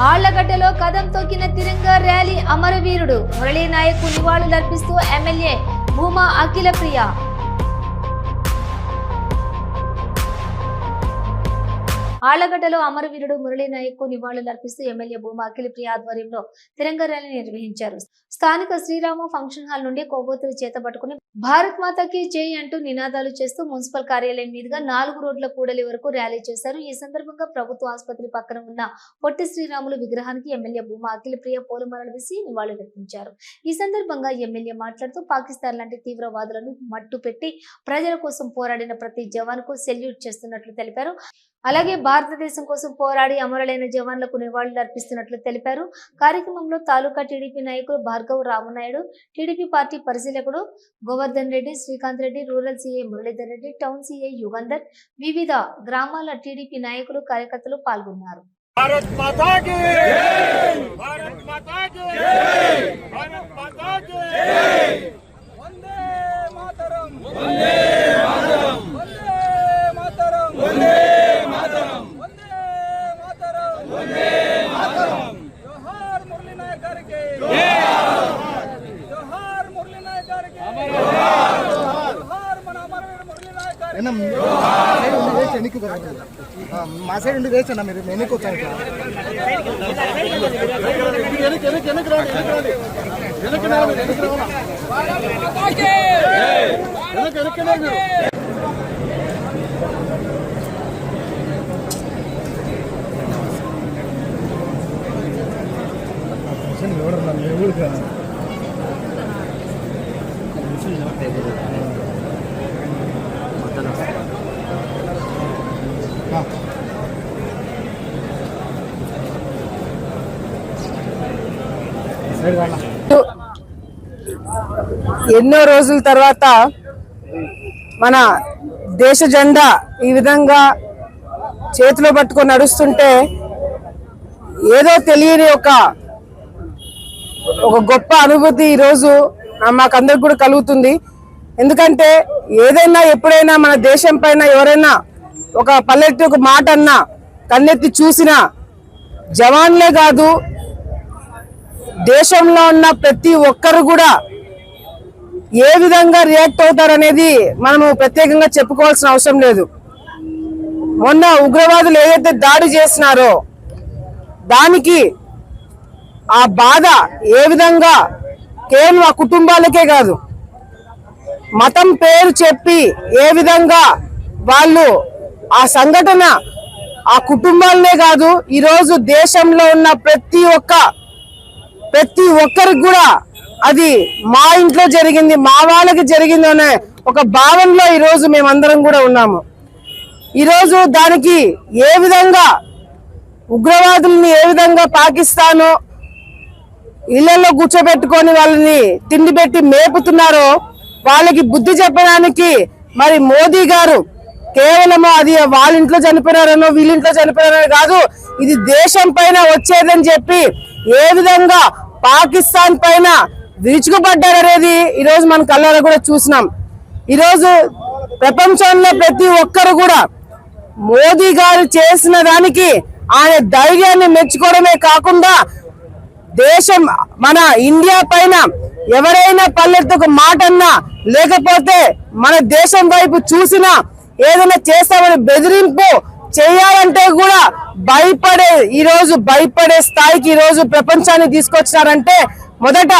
ఆళ్ళగడ్డలో కదం తొక్కిన తిరంగా ర్యాలీ అమరవీరుడు. మురళీ నాయక్ నివాళులర్పిస్తూ ఎమ్మెల్యే భూమా అఖిల ఆళ్ళగడ్డలో అమరవీరుడు మురళీ నాయక్ నివాళులర్పిస్తూ ఎమ్మెల్యే భూమా అఖిలప్రియ ఆధ్వర్యంలో తిరంగ ర్యాలీ నిర్వహించారు. స్థానిక శ్రీరామ ఫంక్షన్ హాల్ నుండి కొవ్వొత్తులు చేతపట్టుకుని భారత్ మాతాకి జై అంటూ నినాదాలు చేస్తూ మున్సిపల్ కార్యాలయం మీదుగా నాలుగు రోడ్ల కూడలి వరకు ర్యాలీ చేశారు. ఈ సందర్భంగా ప్రభుత్వ ఆసుపత్రి పక్కన ఉన్న పొట్టి శ్రీరాములు విగ్రహానికి ఎమ్మెల్యే భూమా అఖిలప్రియ పూలమాలలు వేసి నివాళులర్పించారు ఈ సందర్భంగా ఎమ్మెల్యే మాట్లాడుతూ పాకిస్తాన్ లాంటి తీవ్రవాదులను మట్టు పెట్టి ప్రజల కోసం పోరాడిన ప్రతి జవాన్కు సెల్యూట్ చేస్తున్నట్లు తెలిపారు. అలాగే భారతదేశం కోసం పోరాడి అమరులైన జవాన్లకు నివాళులు అర్పిస్తున్నట్లు తెలిపారు. కార్యక్రమంలో తాలూకా టీడీపీ నాయకులు Bhargav Ramanaidu TDP party పరిశీలకుడు Govardhan Reddy Srikanth Reddy rural CA Muralidhar Reddy town CA Yugandhar వివిధ గ్రామాల టీడీపీ నాయకులు కార్యకర్తలు పాల్గొన్నారు. భారత్ మాతా భారత్ మాతా భారత్ మాతా అన్న, వేస్ట్ ఎన్నికి మా సైడ్ ఉండి వేస్ట్ అన్న మీరు వెనక్కి వచ్చాను ఇక్కడ. వెనక్కి, ఎన్నో రోజుల తర్వాత మన దేశ జెండా ఈ విధంగా చేతిలో పట్టుకొని నడుస్తుంటే ఏదో తెలియని ఒక ఒక గొప్ప అనుభూతి ఈరోజు మాకందరికి కూడా కలుగుతుంది. ఎందుకంటే ఏదైనా ఎప్పుడైనా మన దేశం పైన ఎవరైనా ఒక పల్లెట్టి మాట అన్నా కన్నెత్తి చూసినా జవాన్లే కాదు దేశంలో ఉన్న ప్రతి ఒక్కరు కూడా ఏ విధంగా రియాక్ట్ అవుతారనేది మనము ప్రత్యేకంగా చెప్పుకోవాల్సిన అవసరం లేదు. మొన్న ఉగ్రవాదులు ఏదైతే దాడి చేసినారో దానికి ఆ బాధ ఏ విధంగా కేవలం ఆ కుటుంబాలకే కాదు మతం పేరు చెప్పి ఏ విధంగా వాళ్ళు ఆ సంఘటన ఆ కుటుంబాలనే కాదు ఈరోజు దేశంలో ఉన్న ప్రతి ఒక్క ప్రతి ఒక్కరికి కూడా అది మా ఇంట్లో జరిగింది మా వాళ్ళకి జరిగింది అనే ఒక భావనలో ఈరోజు మేమందరం కూడా ఉన్నాము. ఈరోజు దానికి ఏ విధంగా ఉగ్రవాదుల్ని ఏ విధంగా పాకిస్తాను ఇళ్ళలో కూర్చోబెట్టుకొని వాళ్ళని తిండి పెట్టి మేపుతున్నారో వాళ్ళకి బుద్ధి చెప్పడానికి మరి మోదీ గారు కేవలము అది వాళ్ళ ఇంట్లో చనిపోయినారనో వీళ్ళ ఇంట్లో చనిపోయినారో కాదు ఇది దేశం పైన వచ్చేదని చెప్పి ఏ విధంగా పాకిస్తాన్ పైన విరుచుకుపడ్డారనేది ఈరోజు మన కళ్ళారా కూడా చూసినాం. ఈరోజు ప్రపంచంలో ప్రతి ఒక్కరు కూడా మోదీ గారు చేసిన దానికి ఆయన ధైర్యాన్ని మెచ్చుకోవడమే కాకుండా దేశం మన ఇండియా పైన ఎవరైనా పల్లెత్తుకు మాట అన్నా లేకపోతే మన దేశం వైపు చూసినా ఏదైనా చేస్తామని బెదిరింపు చేయాలంటే కూడా భయపడే ఈరోజు భయపడే స్థాయికి ఈరోజు ప్రపంచాన్ని తీసుకొచ్చినారంటే మొదట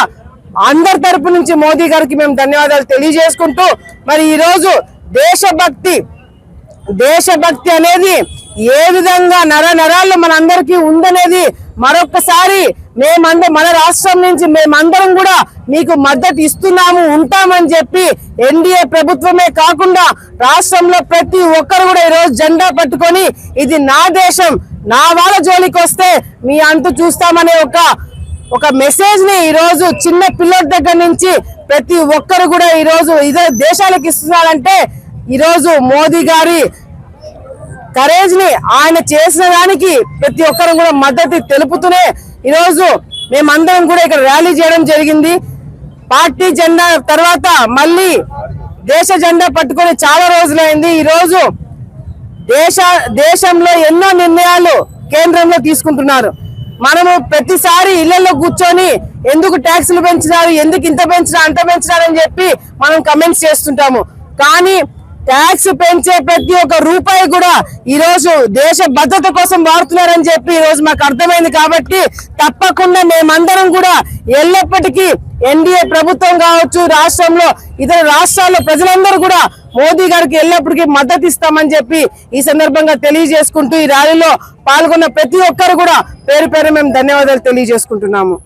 అందరి తరపు నుంచి మోదీ గారికి మేము ధన్యవాదాలు తెలియజేసుకుంటూ మరి ఈరోజు దేశభక్తి దేశభక్తి అనేది ఏ విధంగా నర నరాలు మనందరికీ ఉందనేది మరొకసారి మేమంద మన రాష్ట్రం నుంచి మేమందరం కూడా మీకు మద్దతు ఇస్తున్నాము ఉంటామని చెప్పి ఎన్డీఏ ప్రభుత్వమే కాకుండా రాష్ట్రంలో ప్రతి ఒక్కరు కూడా ఈరోజు జెండా పట్టుకొని ఇది నా దేశం నా వాళ్ళ జోలికి వస్తే మీ అంతు చూస్తామనే ఒక ఒక మెసేజ్ని ఈరోజు చిన్న పిల్లల దగ్గర నుంచి ప్రతి ఒక్కరు కూడా ఈ రోజు ఇదే దేశాలకు ఇస్తున్నారంటే ఈరోజు మోదీ గారి కరేజ్ని ఆయన చేసిన దానికి ప్రతి ఒక్కరు కూడా మద్దతు తెలుపుతూనే ఈరోజు మేమందరం కూడా ఇక్కడ ర్యాలీ చేయడం జరిగింది. పార్టీ జెండా తర్వాత మళ్ళీ దేశ జెండా పట్టుకొని చాలా రోజులైంది. ఈరోజు దేశ దేశంలో ఎన్నో నిర్ణయాలు కేంద్రంలో తీసుకుంటున్నారు. మనము ప్రతిసారి ఇళ్ళలో కూర్చొని ఎందుకు ట్యాక్సులు పెంచినారు ఎందుకు ఇంత పెంచినా అంత పెంచినారని చెప్పి మనం కమెంట్స్ చేస్తుంటాము. కానీ ట్యాక్స్ పెంచే ప్రతి ఒక్క రూపాయి కూడా ఈ రోజు దేశ భద్రత కోసం వాడుతున్నారని చెప్పి ఈ రోజు మాకు అర్థమైంది కాబట్టి తప్పకుండా మేమందరం కూడా ఎల్లప్పటికీ ఎన్డీఏ ప్రభుత్వం కావచ్చు రాష్ట్రంలో ఇతర రాష్ట్రాల్లో ప్రజలందరూ కూడా మోదీ గారికి ఎల్లప్పటికీ మద్దతు ఇస్తామని చెప్పి ఈ సందర్భంగా తెలియజేసుకుంటూ ఈ ర్యాలీలో పాల్గొన్న ప్రతి ఒక్కరు కూడా పేరు పేరు మేము ధన్యవాదాలు తెలియజేసుకుంటున్నాము.